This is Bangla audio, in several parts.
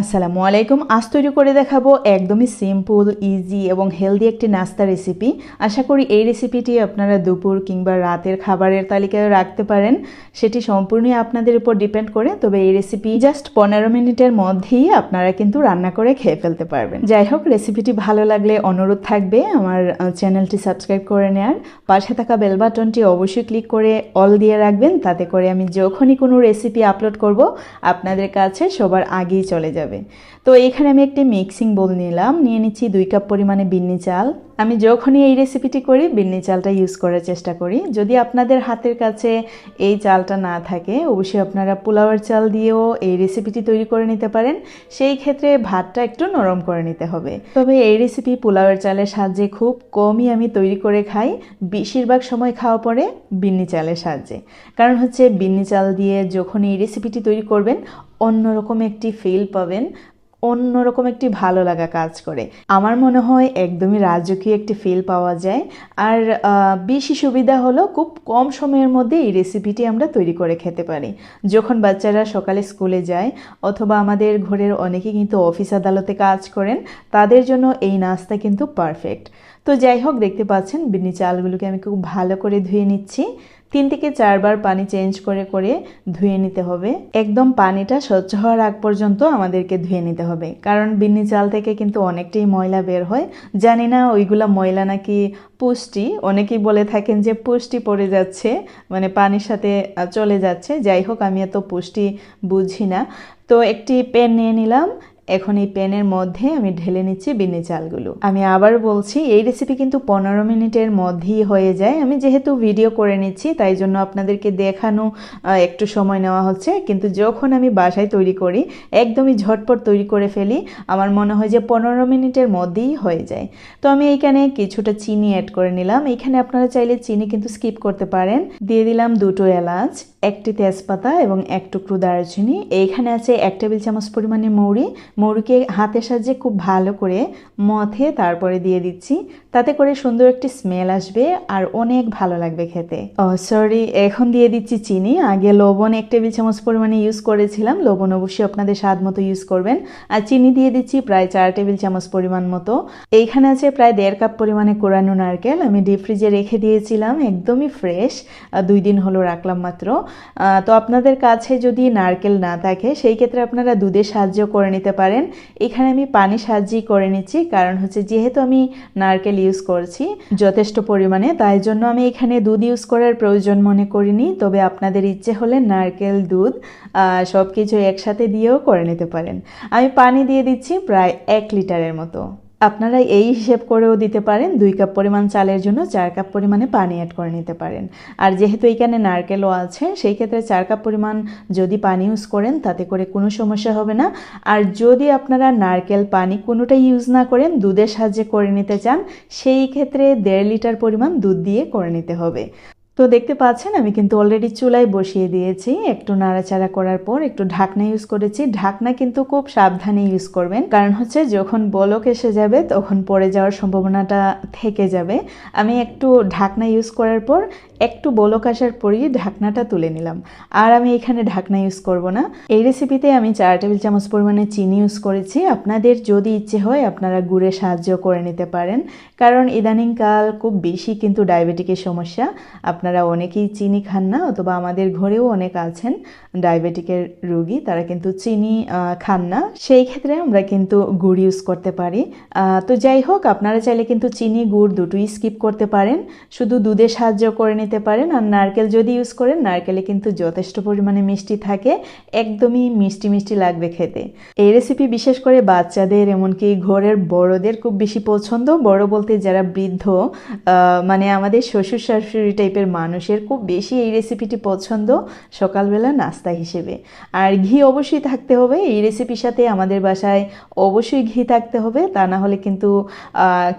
আসসালামু আলাইকুম। আজ তৈরি করে দেখাবো একদমই সিম্পল ইজি এবং হেলদি একটি নাস্তা রেসিপি আশা করি এই রেসিপিটি আপনারা দুপুর কিংবা রাতের খাবারের তালিকায় রাখতে পারেন। সেটি সম্পূর্ণই আপনাদের উপর ডিপেন্ড করে, তবে এই রেসিপি জাস্ট পনেরো মিনিটের মধ্যেই আপনারা কিন্তু রান্না করে খেয়ে ফেলতে পারবেন। যাই হোক রেসিপিটি ভালো লাগলে অনুরোধ থাকবে আমার চ্যানেলটি সাবস্ক্রাইব করে নেওয়ার পাশে থাকা বেল বাটনটি অবশ্যই ক্লিক করে অল দিয়ে রাখবেন। তাতে করে আমি যখনই কোনো রেসিপি আপলোড করব, আপনাদের কাছে সবার আগেই চলে যাবে। তো এখানে আমি একটি মিক্সিং বোল নিলাম নিয়ে নিচ্ছি দুই কাপ পরিমাণে বিন্নি চাল। আমি যখনই এই রেসিপিটি করি, বিন্নি চালটা ইউজ করার চেষ্টা করি। যদি আপনাদের হাতের কাছে এই চালটা না থাকে, অবশ্যই আপনারা পোলাওয়ের চাল দিয়েও এই রেসিপিটি তৈরি করে নিতে পারেন। সেই ক্ষেত্রে ভাতটা একটু নরম করে নিতে হবে। তবে এই রেসিপি পোলাওয়ের চালের সাহায্যে খুব কমই আমি তৈরি করে খাই। বেশিরভাগ সময় খাওয়া পরে বিন্নি চালের সাহায্যে। কারণ হচ্ছে, বিন্নি চাল দিয়ে যখন এই রেসিপিটি তৈরি করবেন, অন্যরকম একটি ফিল পাবেন। অন্যরকম একটি ভালো লাগা কাজ করে। আমার মনে হয় একদমই রাজকীয় একটি ফিল পাওয়া যায়। আর বেশি সুবিধা হলো খুব কম সময়ের মধ্যে এই রেসিপিটি আমরা তৈরি করে খেতে পারি। যখন বাচ্চারা সকালে স্কুলে যায় অথবা আমাদের ঘরের অনেকে কিন্তু অফিস আদালতে কাজ করেন, তাদের জন্য এই নাস্তা কিন্তু পারফেক্ট তো যাই হোক, দেখতে পাচ্ছেন বিনি চালগুলোকে আমি খুব ভালো করে ধুয়ে নিচ্ছি। তিন থেকে চারবার পানি চেঞ্জ করে করে ধুয়ে নিতে হবে। একদম পানিটা স্বচ্ছ হওয়ার আগ পর্যন্ত আমাদেরকে ধুয়ে নিতে হবে। কারণ বিন্নি চাল থেকে কিন্তু অনেকটাই ময়লা বের হয়। জানি না ওইগুলা ময়লা নাকি পুষ্টি। অনেকেই বলে থাকেন যে পুষ্টি পড়ে যাচ্ছে মানে পানির সাথে চলে যাচ্ছে। যাই হোক, আমি এত পুষ্টি বুঝি না। তো একটি পেন নিয়ে নিলাম। এখন এই প্যানের মধ্যে আমি ঢেলে নিচ্ছি বিন্নি চালগুলো। আমি আবার বলছি, এই রেসিপি কিন্তু পনেরো মিনিটের মধ্যেই হয়ে যায়। আমি যেহেতু ভিডিও করে নিচ্ছি, তাই জন্য আপনাদেরকে দেখানো একটু সময় নেওয়া হচ্ছে। কিন্তু যখন আমি বাসায় তৈরি করি, একদমই ঝটপট তৈরি করে ফেলি, আমার মনে হয় যে পনেরো মিনিটের মধ্যেই হয়ে যায়। তো আমি এইখানে কিছুটা চিনি অ্যাড করে নিলাম। এখানে আপনারা চাইলে চিনি কিন্তু স্কিপ করতে পারেন। দিয়ে দিলাম দুটো এলাচ, একটি তেজপাতা এবং এক টুকরো দারচিনি। এইখানে আছে এক টেবিল চামচ পরিমাণে মৌরি। মৌরিকে হাতের সাহায্যে খুব ভালো করে মথে তারপরে দিয়ে দিচ্ছি। তাতে করে সুন্দর একটি স্মেল আসবে আর অনেক ভালো লাগবে খেতে। ও সরি এখন দিয়ে দিচ্ছি চিনি। আগে লবণ এক টেবিল চামচ পরিমাণে ইউজ করেছিলাম। লবণ অবশ্যই আপনাদের স্বাদ মতো ইউজ করবেন। আর চিনি দিয়ে দিচ্ছি প্রায় চার টেবিল চামচ পরিমাণ মতো। এইখানে আছে প্রায় দেড় কাপ পরিমাণে কোরানো নারকেল। আমি ডিপ ফ্রিজে রেখে দিয়েছিলাম, একদমই ফ্রেশ দুই দিন হলো রাখলাম মাত্র। তো আপনাদের কাছে যদি নারকেল না থাকে, সেই ক্ষেত্রে আপনারা দুধের সাহায্য করে নিতে পারেন। এখানে আমি পানি সাহায্যেই করে নিচ্ছি, কারণ হচ্ছে যেহেতু আমি নারকেল ইউজ করছি যথেষ্ট পরিমাণে, তাই জন্য আমি এখানে দুধ ইউজ করার প্রয়োজন মনে করিনি। তবে আপনাদের ইচ্ছে হলে নারকেল, দুধ সব কিছু একসাথে দিয়েও করে নিতে পারেন। আমি পানি দিয়ে দিচ্ছি প্রায় এক লিটারের মতো। আপনারা এই হিসেব করেও দিতে পারেন দুই কাপ পরিমাণ চালের জন্য চার কাপ পরিমাণে পানি অ্যাড করে নিতে পারেন। আর যেহেতু এখানে নারকেলও আছে, সেই ক্ষেত্রে চার কাপ পরিমাণ যদি পানি ইউজ করেন, তাতে করে কোনো সমস্যা হবে না। আর যদি আপনারা নারকেল পানি কোনোটাই ইউজ না করেন, দুধের সাহায্যে করে নিতে চান, সেই ক্ষেত্রে দেড় লিটার পরিমাণ দুধ দিয়ে করে নিতে হবে। তো দেখতে পাচ্ছেন, আমি কিন্তু অলরেডি চুলায় বসিয়ে দিয়েছি। একটু নাড়াচাড়া করার পর একটু ঢাকনা ইউজ করেছি। ঢাকনা কিন্তু খুব সাবধানে ইউজ করবেন। কারণ হচ্ছে যখন বলক এসে যাবে, তখন পড়ে যাওয়ার সম্ভাবনাটা থেকে যাবে। আমি একটু ঢাকনা ইউজ করার পর একটু বলক আসার পরই ঢাকনাটা তুলে নিলাম। আর আমি এখানে ঢাকনা ইউজ করব না। এই রেসিপিতে আমি চার টেবিল চামচ পরিমাণে চিনি ইউজ করেছি। আপনাদের যদি ইচ্ছে হয়, আপনারা গুড়ে সাহায্য করে নিতে পারেন। কারণ ইদানিংকাল খুব বেশি কিন্তু ডায়াবেটিকের সমস্যা। আপনারা অনেকেই চিনি খান না, অথবা আমাদের ঘরেও অনেক আছেন ডায়াবেটিকের রুগী, তারা কিন্তু চিনি খান না। সেই ক্ষেত্রে আমরা কিন্তু গুড় ইউজ করতে পারি। তো যাই হোক, আপনারা চাইলে কিন্তু চিনি, গুড় দুটোই স্কিপ করতে পারেন। শুধু দুধে সাহায্য করে নিতে পারেন, আর নারকেল যদি ইউজ করেন, নারকেলে কিন্তু যথেষ্ট পরিমাণে মিষ্টি থাকে, একদমই মিষ্টি মিষ্টি লাগবে খেতে। এই রেসিপি বিশেষ করে বাচ্চাদের, এমনকি ঘরের বড়দের খুব বেশি পছন্দ। বড় বলতে যারা বৃদ্ধ মানে আমাদের শ্বশুর শাশুড়ি টাইপের মানুষের খুব বেশি এই রেসিপিটি পছন্দ সকালবেলা নাস্তা হিসেবে। আর ঘি অবশ্যই থাকতে হবে, এই রেসিপির সাথে আমাদের বাসায় অবশ্যই ঘি থাকতে হবে, তা না হলে কিন্তু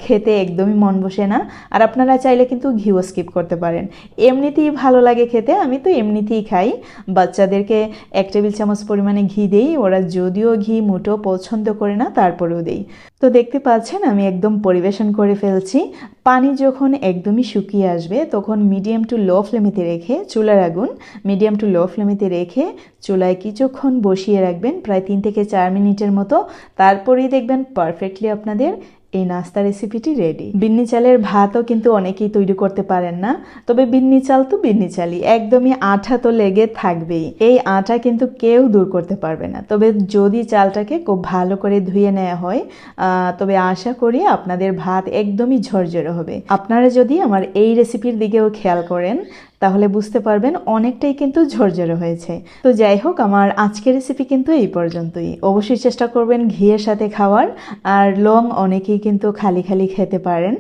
খেতে একদমই মন বসে না। আর আপনারা চাইলে কিন্তু ঘিও স্কিপ করতে পারেন। এমনিতেই ভালো লাগে খেতে, আমি তো এমনিতেই খাই। বাচ্চাদেরকে এক টেবিল চামচ পরিমাণে ঘি দেই, ওরা যদিও ঘি মুটো পছন্দ করে না, তারপরেও দেই। তো দেখতে পাচ্ছেন, আমি একদম পরিবেশন করে ফেলছি। পানি যখন একদমই শুকিয়ে আসবে, তখন মিডিয়াম টু লো ফ্লেমেতে রেখে চুলার আগুন মিডিয়াম টু লো ফ্লেমেতে রেখে চুলায় কিছুক্ষণ বসিয়ে রাখবেন, প্রায় তিন থেকে চার মিনিটের মতো। তারপরেই দেখবেন পারফেক্টলি আপনাদের এই নাস্তা রেসিপিটি রেডি বিন্নি চালের ভাতও কিন্তু অনেকেই তৈরি করতে পারেন না, তবে বিন্নি চাল তো বিন্নি চালই, একদমই আঠা তো লেগে থাকবেই। এই আঠা কিন্তু কেউ দূর করতে পারবে না, তবে যদি চালটাকে খুব ভালো করে ধুয়ে নেওয়া হয় তবে আশা করি আপনাদের ভাত একদমই ঝরঝরে হবে। আপনারা যদি আমার এই রেসিপির দিকেও খেয়াল করেন তাহলে বুঝতে পারবেন অনেকটাই কিন্তু ঝরঝরে হয়েছে। তো যাই হোক, আমার আজকের রেসিপি কিন্তু এই পর্যন্তই। অবশ্যই চেষ্টা করবেন ঘিয়ের সাথে খাওয়ার, আর লং অনেকেই কিন্তু খালি খালি খেতে পারেন।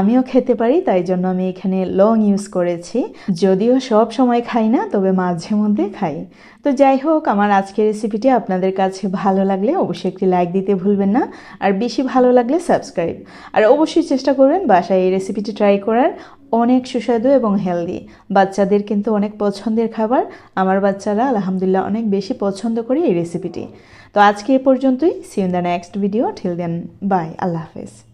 আমিও খেতে পারি, তাই জন্য আমি এখানে লং ইউজ করেছি। যদিও সব সময় খাই না, তবে মাঝে মধ্যে খাই। তো যাই হোক, আমার আজকের রেসিপিটি আপনাদের কাছে ভালো লাগলে অবশ্যই একটি লাইক দিতে ভুলবেন না, আর বেশি ভালো লাগলে সাবস্ক্রাইব আর অবশ্যই চেষ্টা করবেন বাসায় এই রেসিপিটি ট্রাই করার। অনেক সুস্বাদু এবং হেলদি বাচ্চাদের কিন্তু অনেক পছন্দের খাবার। আমার বাচ্চারা আলহামদুলিল্লাহ অনেক বেশি পছন্দ করে এই রেসিপিটি তো আজকে এ পর্যন্তই। See in the next video ঠিল then bye আল্লাহ হাফেজ।